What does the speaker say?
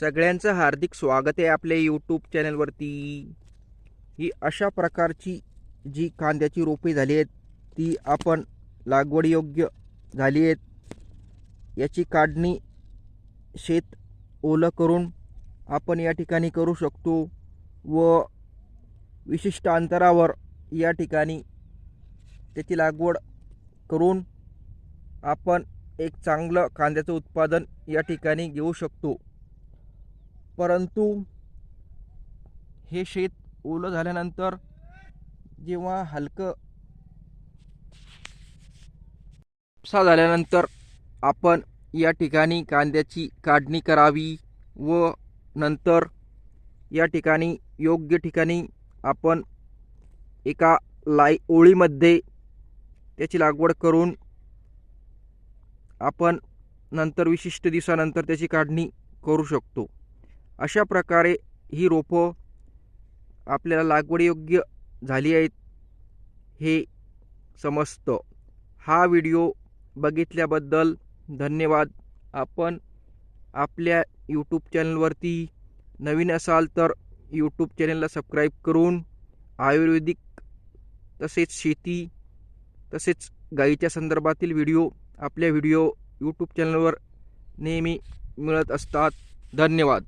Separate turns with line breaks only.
सगळ्यांचं हार्दिक स्वागत आहे आपल्या यूट्यूब चॅनलवरती ही अशा प्रकारची जी कांद्याची रोपे झाली आहेत ती आपण लागवडयोग्य झाली आहेत. याची काढणी शेत ओलं करून आपण या ठिकाणी करू शकतो व विशिष्ट अंतरावर या ठिकाणी त्याची लागवड करून आपण एक चांगलं कांद्याचं उत्पादन या ठिकाणी घेऊ शकतो. परंतु हे शेत ओलं झाल्यानंतर जेव्हा हलकं उपसा झाल्यानंतर आपण या ठिकाणी कांद्याची काढणी करावी व नंतर या ठिकाणी योग्य ठिकाणी आपण एका लाई ओळीमध्ये त्याची लागवड करून आपण नंतर विशिष्ट दिवसानंतर त्याची काढणी करू शकतो. अशा प्रकारे ही रोपं आपल्याला लागवडीयोग्य झाली आहेत हे समजतं. हा व्हिडिओ बघितल्याबद्दल धन्यवाद. आपण आपल्या यूट्यूब चॅनलवरती नवीन असाल तर यूट्यूब चॅनलला सबस्क्राईब करून आयुर्वेदिक तसेच शेती तसेच गाईच्या संदर्भातील व्हिडिओ आपल्या व्हिडिओ यूट्यूब चॅनलवर नेहमी मिळत असतात. धन्यवाद.